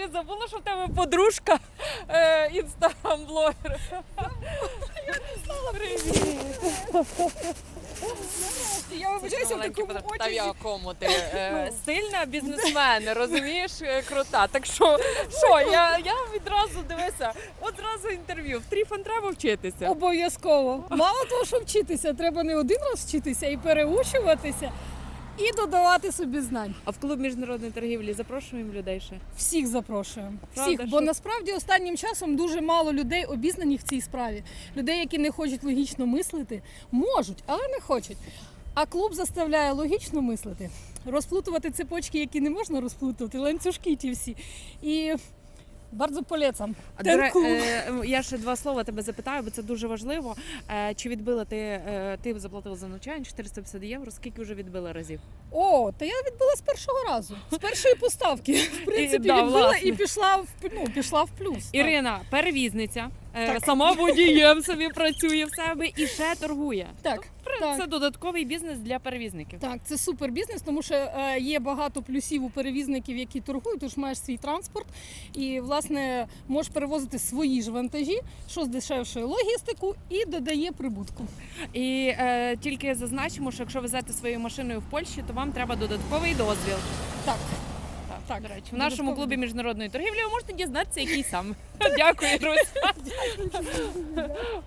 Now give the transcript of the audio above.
ти забула, що в тебе подружка е, інстаграм-блогер. Привіт. Я вибачаюся в такому. Та в одязі. якому ти е, сильна бізнесмен, розумієш, е, крута. Так що, що я, я відразу дивися, одразу інтерв'ю. В Тріфан треба вчитися. Обов'язково. Мало того, що вчитися, треба не один раз вчитися і переучуватися, і додавати собі знань. А в клуб міжнародної торгівлі запрошуємо людей ще. Всіх запрошуємо. Правда, Всіх, бо що? насправді останнім часом дуже мало людей обізнані в цій справі. Людей, які не хочуть логічно мислити, можуть, але не хочуть. А клуб заставляє логічно мислити, розплутувати цепочки, які не можна розплутувати, ланцюжки ті всі. І bardzo polecam. Ten до клуб. е, я ще два слова тебе запитаю, бо це дуже важливо. Е, Чи відбила ти, е, ти заплатила за навчання 450 євро? Скільки вже відбила разів? О, та я відбила з першого разу, з першої поставки. В принципі, да, відбила власне. і пішла в ну, пішла в плюс. так. Ірина, перевізниця, е, сама водієм собі працює в себе і ще торгує. Так, так. Це додатковий бізнес для перевізників. Так, це супер бізнес, тому що е, є багато плюсів у перевізників, які торгують. Тож маєш свій транспорт і власне можеш перевозити свої ж вантажі, що здешевшує логістику і додає прибутку. І е, тільки зазначимо, що якщо везете своєю машиною в Польщі, то вам треба додатковий дозвіл. Так, Так, до речі, в нашому клубі міжнародної торгівлі ви можете дізнатися, який сам. Дякую, Русь.